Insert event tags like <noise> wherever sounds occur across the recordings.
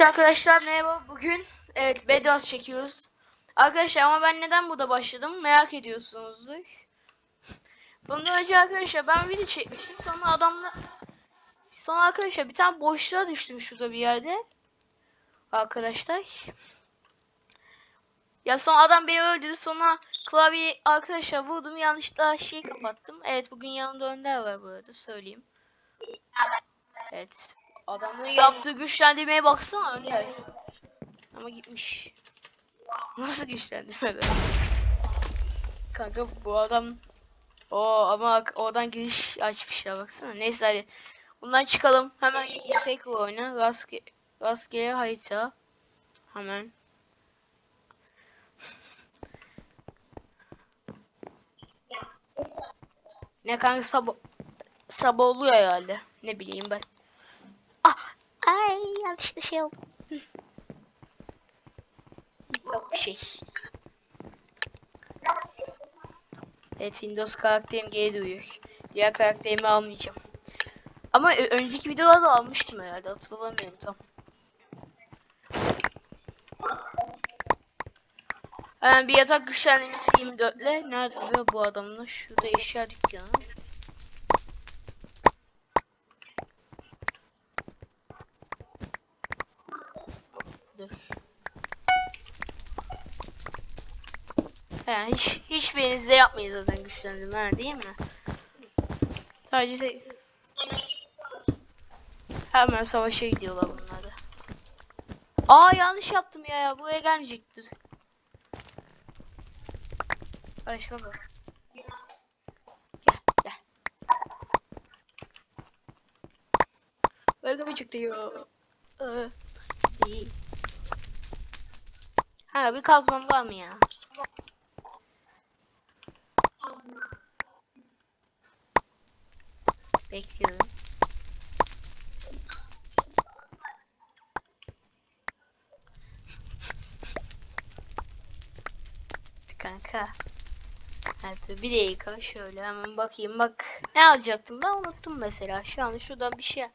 Evet arkadaşlar merhaba. Bugün evet Bedwars çekiyoruz. Arkadaşlar ama ben neden burada başladım merak ediyorsunuzdur. Bundan önce arkadaşlar ben video çekmiştim. Sonra adamla sonra arkadaşlar bir tane boşluğa düştüm şurada bir yerde. Arkadaşlar. Ya sonra adam beni öldürdü. Sonra klavyeyi arkadaşlar vurdum. Yanlışlıkla şeyi kapattım. Evet bugün yanımda Önder var bu arada söyleyeyim. Evet. Adamın yaptığı güçlendirmeye baksana Önder. Ama gitmiş. Nasıl güçlendirme be? Kanka bu adam o ama oradan giriş açmışlar baksana. Neyse hadi. Bundan çıkalım. Hemen tekrar oyna. Rastgele, rastgele harita. Hemen. Ne kanka sabah sabah oluyor herhalde. Ne bileyim ben. Ay yanlışlıkla şey oldu. Yok bir şey. Evet Windows karakterim geri duyuyor. Diğer karakterimi almayacağım. Ama önceki videolarda almıştım herhalde hatırlamıyorum tam. Hemen bir yatak güçlendirmesi 24 ile nerede bu adamla? Şurada eşya dükkanı. He, hiç hiçbirinizde yapmayız zaten güçlendirme değil mi? Sadece se- hemen savaşa gidiyorlar bunlar da. Aa yanlış yaptım ya ya buraya gelmeyecektir. Barış baba. Gel gel. Böyle mi çıktı ya? Ee, iyi. Ha bir kazmam var mı ya? Bekliyorum. Kanka. Evet bir dakika şöyle hemen bakayım bak. Ne alacaktım ben unuttum mesela. Şu an şuradan bir şey.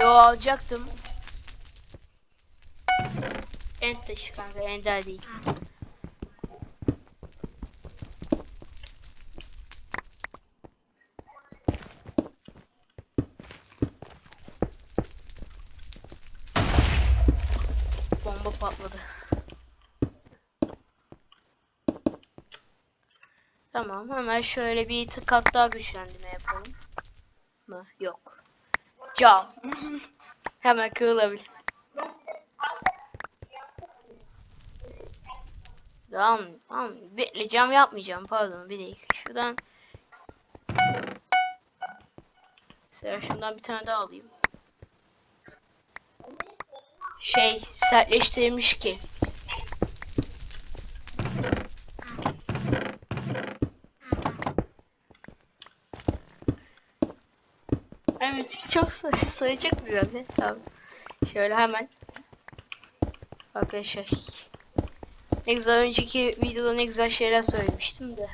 Yo alacaktım. Taşı kanka ender değil. Tamam hemen şöyle bir tık daha güçlendirme yapalım. Mı? Yok. Cam. <laughs> hemen kırılabilir. Tamam, tamam. Bekle cam yapmayacağım. Pardon bir dakika. Şuradan Mesela şundan bir tane daha alayım. Şey sertleştirilmiş ki. Evet <laughs> çok sayı, çok güzel. Tamam. Şöyle hemen. Arkadaşlar. Ne güzel önceki videoda ne güzel şeyler söylemiştim de.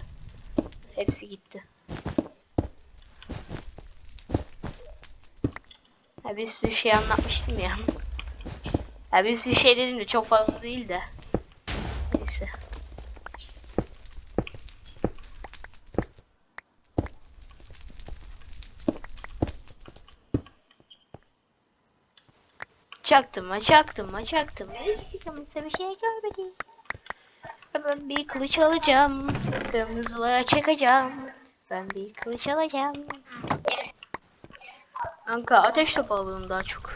Hepsi gitti. Ya bir sürü şey anlatmıştım ya. Ya bir sürü şey dedim de çok fazla değil de. Neyse. Çaktım çaktım çaktım kimse bir şey görmedi. Ben bir kılıç alacağım. Kırmızılara çakacağım. Ben bir kılıç alacağım. Kanka ateş topu alalım daha çok.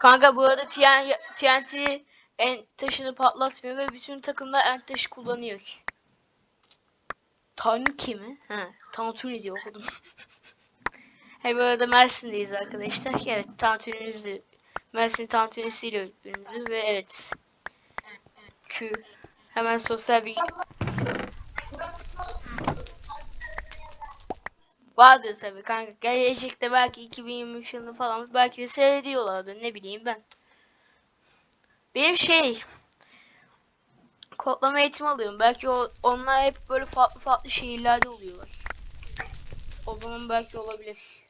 Kanka bu arada TN TNT en taşını patlatmıyor ve bütün takımlar en taşı kullanıyor. Tanuki mi? Ha, Tantuni diye okudum. <laughs> Hem bu arada Mersin'deyiz arkadaşlar. Evet, Tantunimiz de Mersin Tantunisiyle ünlü ve evet. Q. Hemen sosyal bilgi Vardır tabii kanka. Gelecekte belki 2023 yılında falan belki de seyrediyorlardır ne bileyim ben. Benim şey Kodlama eğitimi alıyorum. Belki o, onlar hep böyle farklı farklı şehirlerde oluyorlar. O zaman belki olabilir.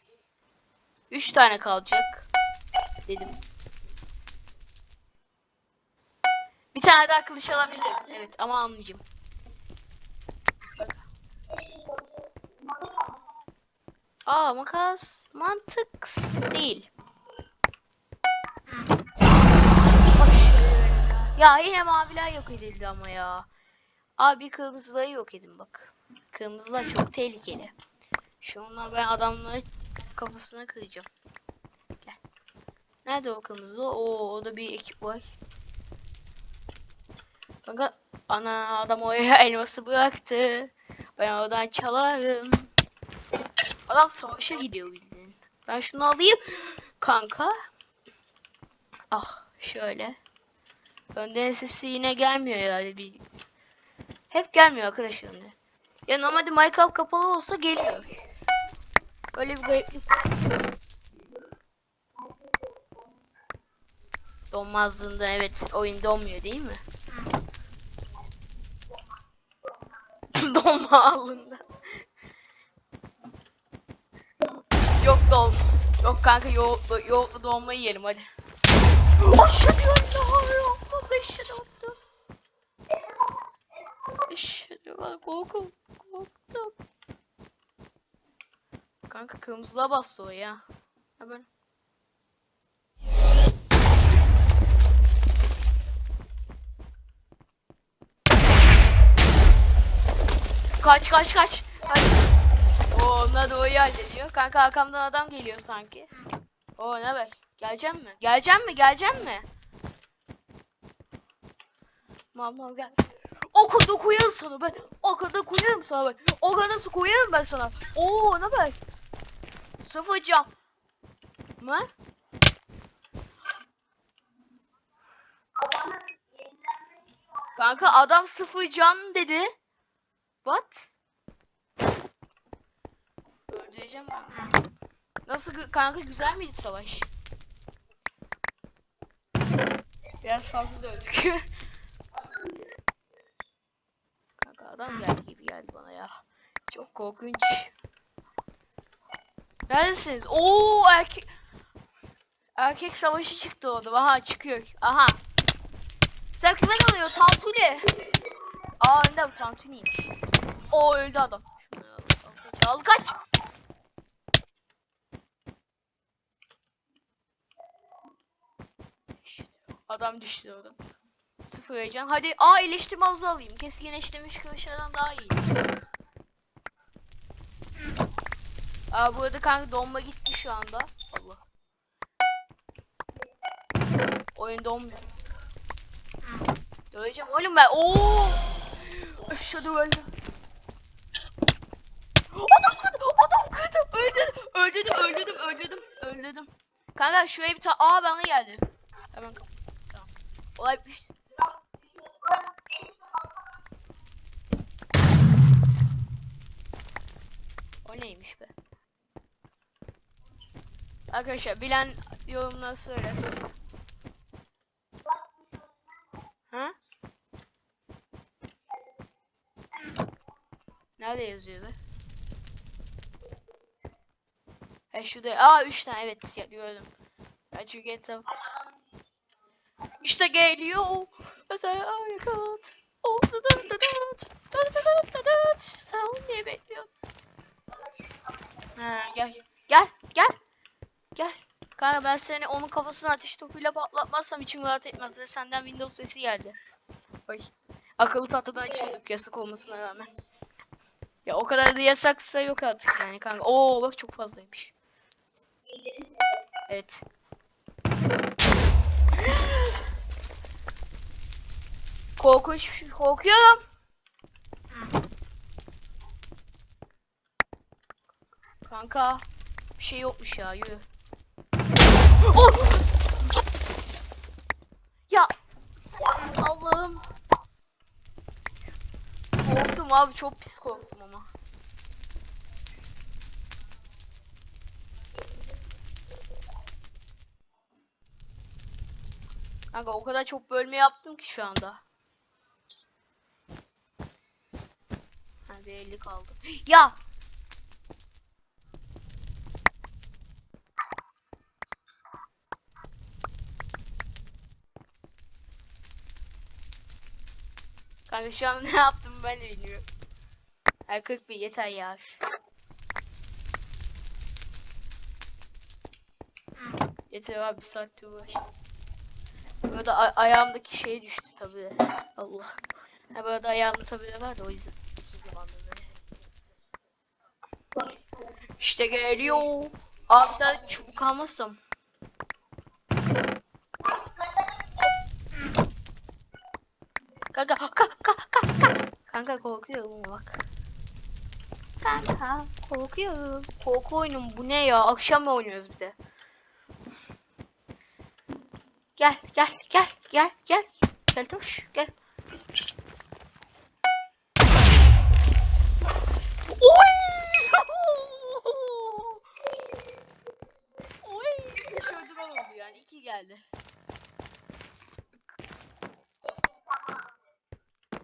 Üç tane kalacak. Dedim. Bir tane daha kılıç alabilirim. Evet ama almayacağım. Aa makas mantık değil. Ya yine maviler yok edildi ama ya. Abi kırmızıları yok edin bak. Kırmızılar çok tehlikeli. Şunlar ben adamları kafasına kıracağım. Gel. Nerede o kırmızı? Oo, o da bir ekip var. Kanka ana adam oraya <laughs> elması bıraktı. Ben oradan çalarım. Adam savaşa gidiyor bildiğin. Ben şunu alayım. Kanka. Ah şöyle. Önden sesi yine gelmiyor herhalde bir. Hep gelmiyor arkadaşlar. Ya normalde Minecraft kapalı olsa geliyor. Öyle bir gariplik. Donmazlığında evet oyun donmuyor değil mi? <laughs> Donma alında. Yok don. Yok kanka yoğurtlu, yoğurtlu donmayı yerim hadi. Aşağı yok. Eşhedü attı. Eşhedü ben korkum. Korktum. Kanka kırmızıla bastı o ya. Hemen. Kaç kaç kaç. Kaç. Oo onlar da o hallediyor. Kanka arkamdan adam geliyor sanki. Oo ne bak. Geleceğim mi? Geleceğim mi? Geleceğim mi? Mama gel. O kadar koyarım sana ben. O kadar koyarım sana ben. O kadar su koyarım ben sana. Oo ne bak. Cam. Mı? Kanka adam sıfır cam dedi. What? Öldüreceğim ben. Nasıl kanka güzel miydi savaş? Biraz fazla dövdük. <laughs> kanka adam geldi gibi geldi bana ya. Çok korkunç. Neredesiniz? Oo erkek erkek savaşı çıktı orada. Aha çıkıyor. Aha. Sen kime alıyor? Tantuni. Aa önde bu Tantuni'ymiş. O öldü adam. Al, kaç. Adam düştü oradan. Sıfır heyecan. Hadi aa iyileştirme havuzu alayım. Keskin iyileştirmiş kılıçlardan daha iyi. Aa bu arada kanka donma gitti şu anda. Allah. Oyun donmuyor. Döveceğim oğlum ben. Oo! Aşağı öldü. Adam kırdı. Adam kırdı. Öldürdüm. Öldürdüm. Öldürdüm. Öldürdüm. Öldürdüm. Kanka şuraya bir tane. Aa bana geldi. Hemen Tamam. Olay bitmiş. O neymiş be? Arkadaşlar bilen yorumlara söyle. Ha? Nerede yazıyor be? He şurada. Aa 3 tane evet gördüm. Ben çünkü etraf. İşte geliyor. Mesela hareket. Oh, dı dı dı dı. Dı dı dı dı dı. Sen onu niye bekliyorsun? Ha. Gel. Gel. Kanka ben seni onun kafasına ateş topuyla patlatmazsam içim rahat etmez ve senden Windows sesi geldi. Oy. Akıllı tahtadan açıyorduk yasak olmasına rağmen. Ya o kadar da yasaksa yok artık yani kanka. Oo bak çok fazlaymış. Evet. <gasps> Korkunç, korkuyorum. Kanka, bir şey yokmuş ya, yürü. Ya Allah'ım. Korktum abi çok pis korktum ama. Kanka o kadar çok bölme yaptım ki şu anda. Hadi 50 kaldı. Ya Kanka şu an <laughs> ne yaptım ben de bilmiyorum. Her 41 yeter ya. Yeter abi bir saattir uğraştım. Burada ayağımdaki şey düştü tabii. Allah. Ha burada ayağımda tabii var da o yüzden. İşte geliyor. Abi sen çubuk almazsam. Kanka. Korkuyorum bak. Kanka korkuyorum. Korku oyunum bu ne ya? Akşam mı oynuyoruz bir de? Gel gel gel gel gel. Gel toş gel. Oy! Oy! Hiç öldürmem oldu yani. İki geldi.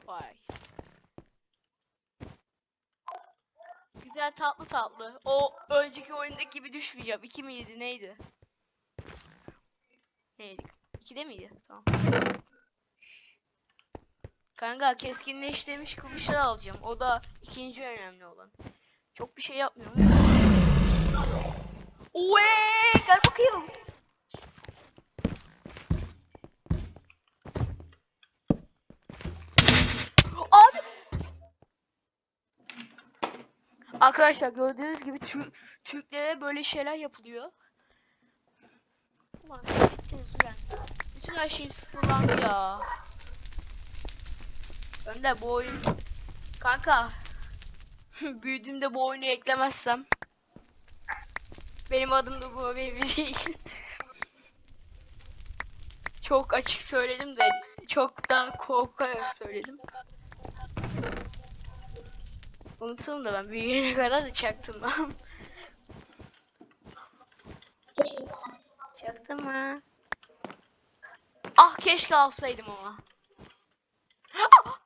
Vay. Güzel tatlı tatlı. O önceki oyundaki gibi düşmeyeceğim. İki miydi neydi? Neydi? İkide miydi? Tamam. Kanka keskinleştirilmiş kılıçlar alacağım. O da ikinci önemli olan. Çok bir şey yapmıyorum. Oy, gel bakayım. Abi. Arkadaşlar gördüğünüz gibi Türk Türklere böyle şeyler yapılıyor. Ulan. Bütün her şey sıfırlandı ya. Önder bu oyun... Kanka. <laughs> Büyüdüğümde bu oyunu eklemezsem. Benim adım da bu baby değil. <laughs> Çok açık söyledim de çok da korkarak söyledim. Unutalım da ben büyüyene kadar da çaktırmam. Çaktırma. Ah keşke alsaydım ama. Ah!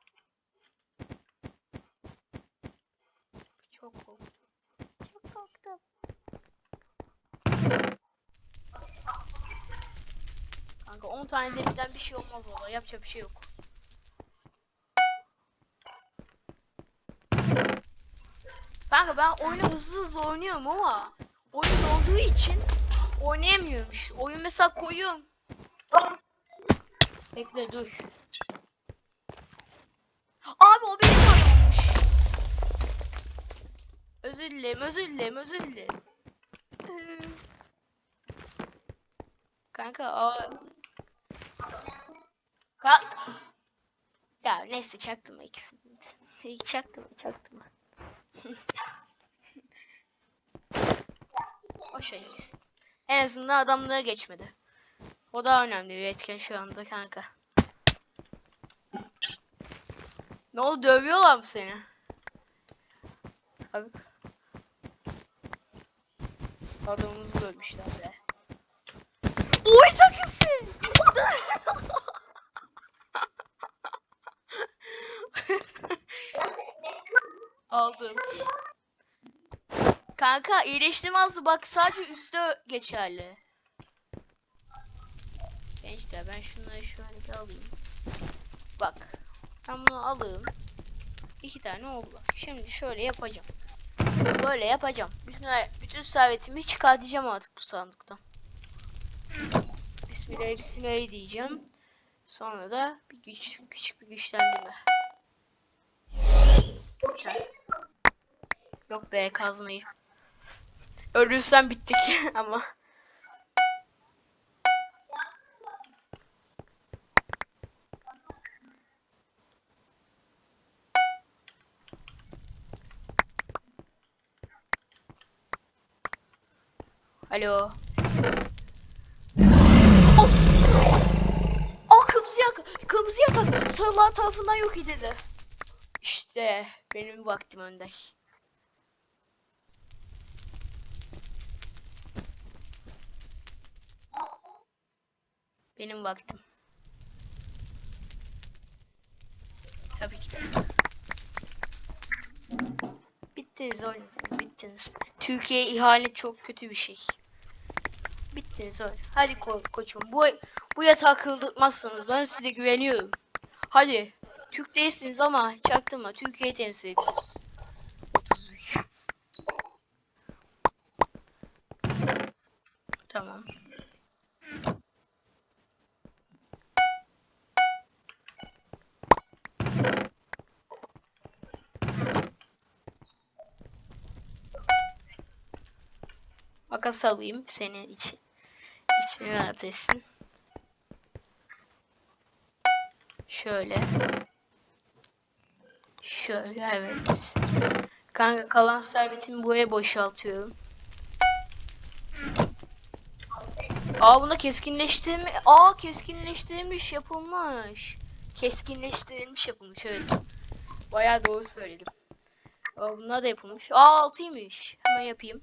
Çok korktum. Çok korktum. Kanka 10 tane delikten bir şey olmaz valla. Yapacak bir şey yok. Kanka ben oyunu hızlı hızlı oynuyorum ama oyun olduğu için oynayamıyorum işte. Oyun mesela koyuyorum. Bekle dur. Abi o benim oyunmuş. Özür dilerim, özür dilerim, özür dilerim. Kanka o... Ka ya neyse çaktım ikisini. Çaktım, çaktım. O şey gitsin. En azından adamlara geçmedi. O daha önemli bir etken şu anda kanka. Ne oldu dövüyorlar mı seni? Bak. Adamımızı dövmüşler be. Oy takısı! Aldım. Kanka iyileştim azdı bak sadece üstte geçerli. Gençler ben şunları şöyle alayım. Bak. Ben bunu alayım. İki tane oldu. Şimdi şöyle yapacağım. Böyle yapacağım. Bütün bütün servetimi çıkartacağım artık bu sandıktan. Bismillah bismillah diyeceğim. Sonra da bir güç küçük bir güçlendirme. Yok be kazmayı. Ölürsem bittik <laughs> ama. Alo. Oh! Aa kırmızı yaka. Kırmızı yaka. Sarılar tarafından yok edildi. İşte benim vaktim önde. Benim vaktim. Tabii ki bittiniz oğlum siz bittiniz. Türkiye ihanet çok kötü bir şey. Bittiniz oğlum. Hadi ko koçum bu bu yatağı kırdırtmazsanız ben size güveniyorum. Hadi. Türk değilsiniz ama çaktırma. Türkiye'yi temsil ediyoruz. 33. Tamam. Makas alayım senin için. İçini rahat etsin. Şöyle. Şöyle evet. Kanka kalan servetimi buraya boşaltıyorum. Aa bunda keskinleştirme. Aa keskinleştirilmiş yapılmış. Keskinleştirilmiş yapılmış evet. Bayağı doğru söyledim. Aa bunlar da yapılmış. Aa altıymış. Hemen yapayım.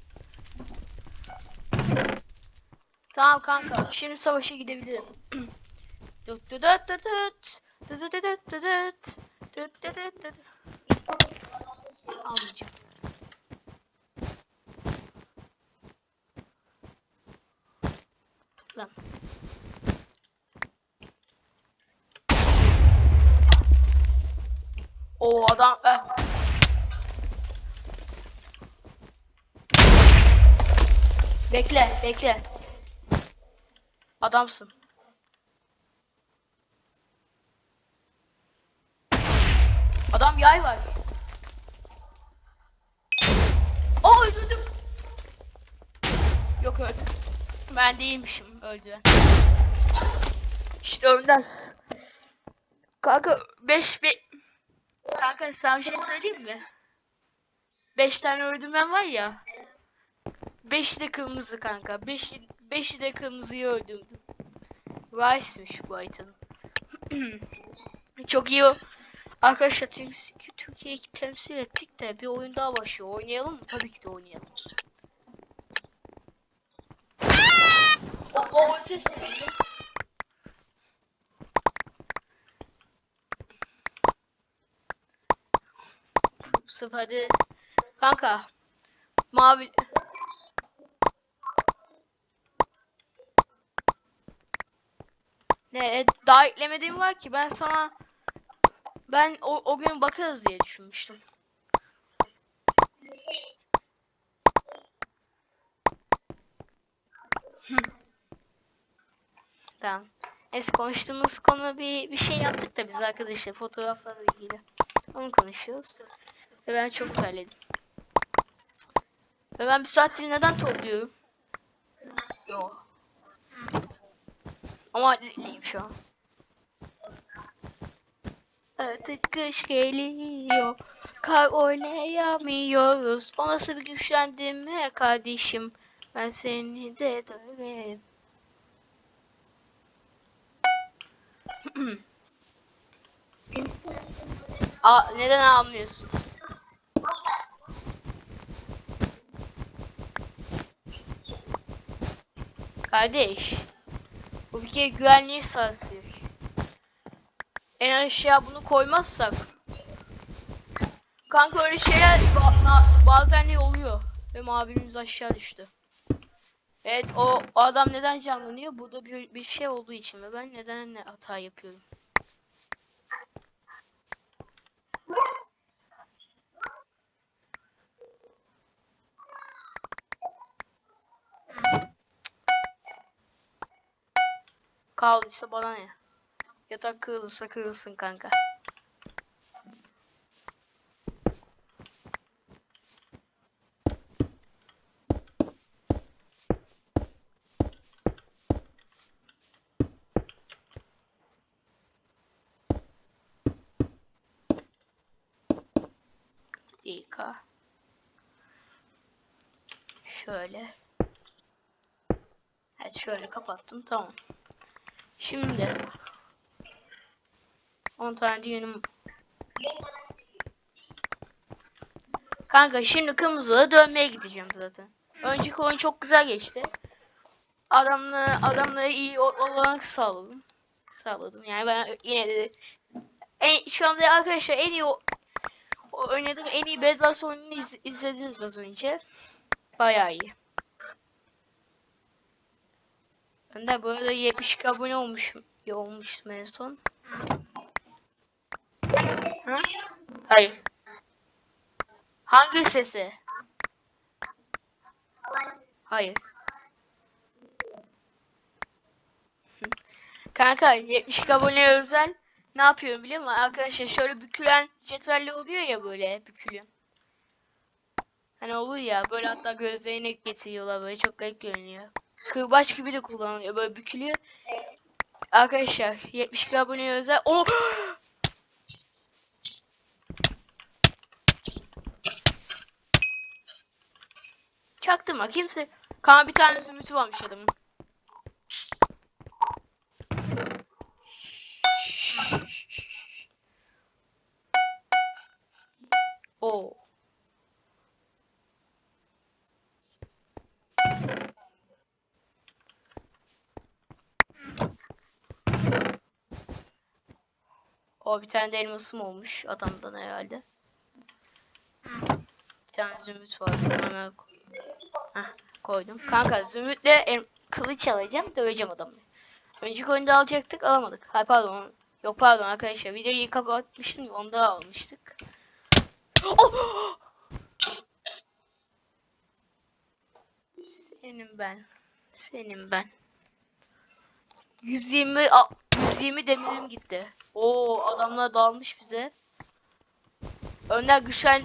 Tamam kanka. Şimdi savaşa gidebilirim. <clears throat> Dut dut dut dut. Dut dut dut dut dut. Dut dut dut dut. Almayacağım. Lan. O adam eh. Bekle, bekle. Adamsın. Adam yay var. Aa öldürdüm. Yok öldüm. Ben değilmişim öldü. İşte Önder. Kanka 5 be Kanka sana bir şey söyleyeyim mi? 5 tane öldürmem var ya. 5 de kırmızı kanka. 5 5 de kırmızıyı öldürdüm. Rice'miş bu item. <clears throat> Çok iyi o. Arkadaşlar temsil, Türkiye'yi temsil ettik de bir oyun daha başlıyor. Oynayalım mı? Tabii ki de oynayalım. O, o ses neydi? Bu sefer de kanka mavi ne e, daha eklemediğim var ki ben sana ben o, o gün bakarız diye düşünmüştüm. <laughs> Tamam. Neyse konuştuğumuz konu bir bir şey yaptık da biz arkadaşlar fotoğraflarla ilgili. Onu konuşuyoruz. Ve ben çok terledim. Ve ben bir saattir neden topluyorum? Yo. Ama iyiyim şu an. Artık kış geliyor. Kar oynayamıyoruz. O nasıl bir güçlendirme kardeşim. Ben seni de döverim. <clears throat> Aa, neden almıyorsun? Kardeş. Bu kere güvenliği sarsıyor. En aşağı bunu koymazsak. Kanka öyle şeyler bazen ne oluyor? Ve abimiz aşağı düştü. Evet o, o adam neden canlanıyor? Burada bir, bir şey olduğu için ve ben neden ne hata yapıyorum? Kaldıysa bana ne? Yatak kırılırsa kırılsın kanka. dakika. Şöyle. Evet şöyle kapattım tamam. Şimdi 10 tane düğünüm Kanka şimdi kırmızıya dönmeye gideceğim zaten. Önceki oyun çok güzel geçti. Adamla adamlara iyi o- olanak sağladım. Sağladım. Yani ben yine de en, şu anda arkadaşlar en iyi o- oynadığım en iyi Bedwars oyununu iz- izlediniz az önce. Bayağı iyi. Ben de bu arada 70 abone olmuşum. Ya olmuştum en son. Ha? Hayır. Hangi sesi? Hayır. Kanka 70 abone özel ne yapıyorum biliyor musun? Arkadaşlar şöyle bükülen cetvelli oluyor ya böyle bükülü. Hani olur ya böyle hatta gözlerine getiriyorlar böyle çok garip görünüyor. Kırbaç gibi de kullanılıyor böyle bükülüyor. Arkadaşlar 70 abone özel. Oh! <gasps> Çaktırma kimse. Kaan bir tane zümrütü varmış adamın. Oo. O bir tane de elmasım olmuş adamdan herhalde. Bir tane zümrüt var. Onu Hemen koydum. Kanka zümrütle kılıç alacağım. Döveceğim adamı. Önceki oyunda alacaktık alamadık. Ha pardon. Yok pardon arkadaşlar. Videoyu kapatmıştım. ya, Onda almıştık. Oh! Senin ben. Senin ben. 120 a- 120 demirim gitti. Oo adamlar dalmış bize. Önder güçlen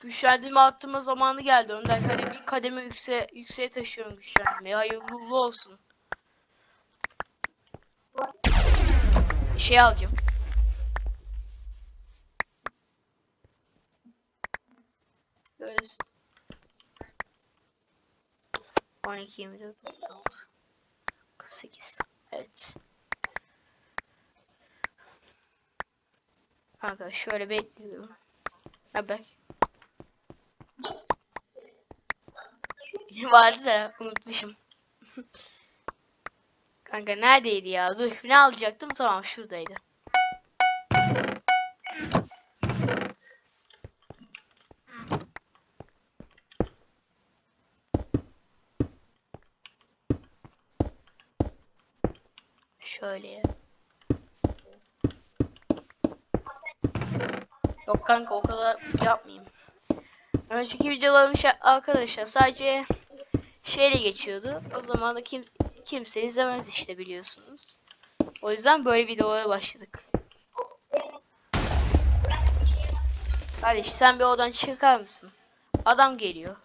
güçlendirme attırma zamanı geldi. Önder hadi bir kademe yükse yükseğe taşıyorum güçlendirmeyi. Hayırlı uğurlu olsun. Şey alacağım. Böyle 12 24 36 48 Evet. Kanka şöyle bekliyorum. Haber. Vardı <laughs> da unutmuşum. <laughs> Kanka neredeydi ya? Dur ne alacaktım? Tamam şuradaydı. Şöyle ya. Yok kanka o kadar yapmayayım. Önceki videolarım şey- arkadaşlar sadece şeyle geçiyordu. O zaman da kim kimse izlemez işte biliyorsunuz. O yüzden böyle videolara başladık. Kardeş sen bir odan çıkar mısın? Adam geliyor.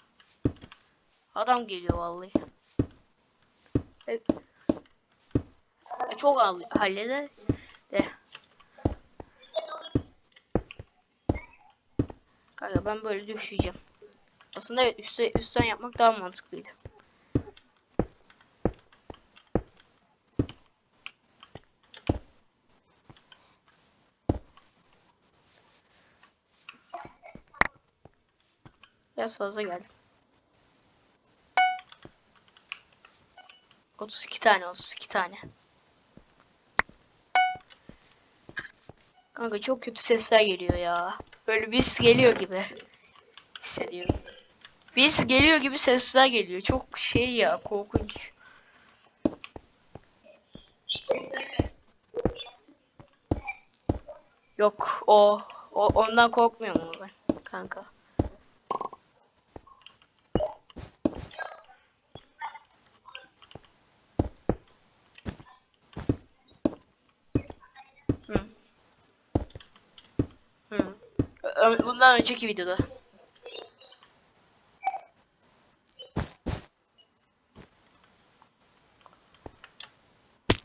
Adam geliyor vallahi. E, e, çok hall- halleder de. Kanka ben böyle düşeceğim. Aslında evet üstte, üstten yapmak daha mantıklıydı. Biraz fazla geldi. 32 tane 32 tane. Kanka çok kötü sesler geliyor ya. Böyle biz geliyor gibi hissediyorum. Biz geliyor gibi sesler geliyor. Çok şey ya korkunç. Yok o, o ondan korkmuyorum ben kanka. Hı. Hı. Bundan önceki videoda.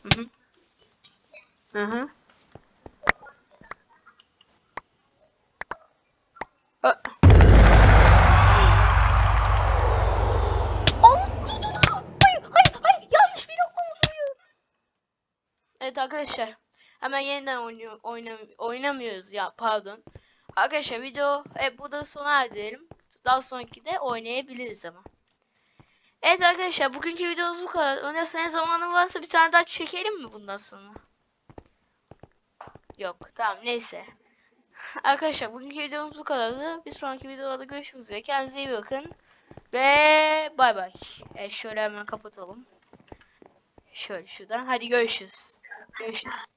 Hı hı. Hı hı. Evet arkadaşlar. Hemen yeniden oynuyor, oynam oynamıyoruz ya pardon. Arkadaşlar video e, burada sona erdirelim. Daha sonraki de oynayabiliriz ama. Evet arkadaşlar bugünkü videomuz bu kadar. Önersen zamanın varsa bir tane daha çekelim mi bundan sonra? Yok tamam neyse. <laughs> arkadaşlar bugünkü videomuz bu kadardı. Bir sonraki videolarda görüşmek üzere. Kendinize iyi bakın. Ve bay bay. Evet, şöyle hemen kapatalım. Şöyle şuradan. Hadi görüşürüz. Görüşürüz.